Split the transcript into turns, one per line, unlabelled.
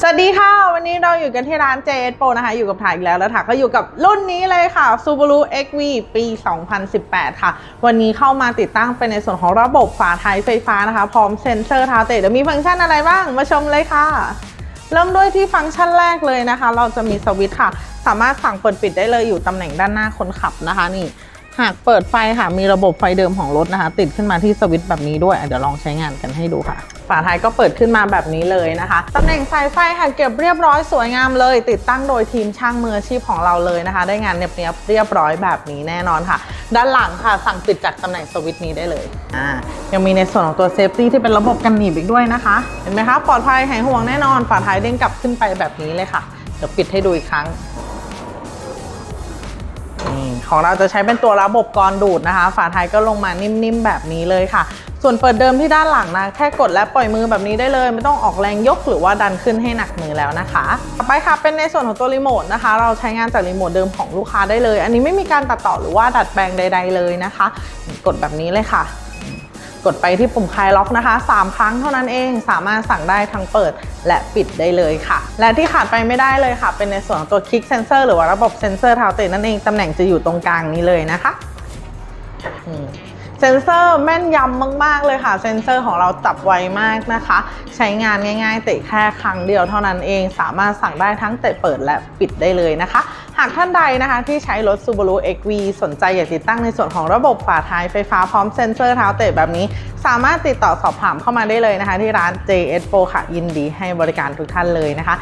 สวัสดีค่ะ วันนี้เราอยู่กันที่ร้าน JS Pro นะคะ อยู่กับถ่ายอีกแล้วแล้วถ่ายก็อยู่กับรุ่นนี้เลยค่ะ Subaru XV ปี 2018 ค่ะ วันนี้เข้ามาติดตั้งเป็นในส่วนของระบบฝาท้ายไฟฟ้านะคะ พร้อมเซ็นเซอร์เท้าเตะเดี๋ยวมีฟังก์ชันอะไรบ้าง มาชมเลยค่ะ เริ่มด้วยที่ฟังก์ชันแรกเลยนะคะ เราจะมีสวิตช์ค่ะ สามารถสั่งเปิดปิดได้เลยอยู่ตำแหน่งด้านหน้าคนขับนะคะนี่ หากเปิดไฟค่ะ มีระบบไฟเดิมของรถนะคะ ติดขึ้นมาที่สวิตช์แบบนี้ด้วยเดี๋ยวลองใช้งานกันให้ดูค่ะ ฝาท้ายก็เปิดขึ้นมาแบบนี้เลยนะคะตำแหน่งสายไฟค่ะเก็บเรียบร้อยสวยงามเลย ติดตั้งโดยทีมช่างมืออาชีพของเราเลยนะคะ ได้งานเนียบๆเรียบร้อยแบบนี้แน่นอนค่ะ ด้านหลังค่ะสั่งปิดจากตำแหน่งสวิตช์นี้ได้เลยอ่ายังมีในส่วนของตัวเซฟตี้ที่เป็นระบบกันหนีบอีกด้วยนะคะ เห็นไหมคะปลอดภัยหายห่วงแน่นอนฝาท้ายเด้งกลับขึ้นไปแบบนี้เลยค่ะเดี๋ยวปิดให้ดูอีกครั้ง ของเราจะใช้เป็นตัวระบบกรดูดนะคะ ฝาท้ายก็ลงมานิ่มๆแบบนี้เลยค่ะส่วนเปิดเดิมที่ด้านหลังนะ แค่กดและปล่อยมือแบบนี้ได้เลย ไม่ต้องออกแรงยกหรือว่าดันขึ้นให้หนักมือแล้วนะคะ ต่อไปค่ะเป็นในส่วนของตัวรีโมทนะคะ เราใช้งานจากรีโมทเดิมของลูกค้าได้เลย อันนี้ไม่มีการตัดต่อหรือว่าดัดแปลงใด ๆ เลยนะคะ กดแบบนี้เลยค่ะ กดไปที่ปุ่มคลายล็อกนะคะ 3 ครั้งเท่านั้นเองสามารถสั่งได้ทั้งเปิดและปิดได้เลยค่ะ และที่ขาดไปไม่ได้เลยค่ะ เป็นในส่วนของตัวคลิกเซนเซอร์หรือว่าระบบเซนเซอร์เท้าเตะนั่นเองตำแหน่งจะอยู่ตรงกลางนี้เลยนะคะเซนเซอร์แม่นยำมาก ๆ เลยค่ะ เซนเซอร์ของเราจับไวมากนะคะ ใช้งานง่าย ๆ เตะแค่ครั้งเดียวเท่านั้นเอง สามารถสั่งได้ทั้งเตะเปิดและปิดได้เลยนะคะากท่านใดนะคะที่ใช้รถ Subaru XV สนใจอยากติดตั้งในส่วนของระบบฝาท้ายไฟฟ้าพร้อมเซ็นเซอร์เท้าเตะแบบนี้ สามารถติดต่อสอบถามเข้ามาได้เลยนะคะ ที่ร้าน JS Pro ค่ะยินดีให้บริการทุกท่านเลยนะคะ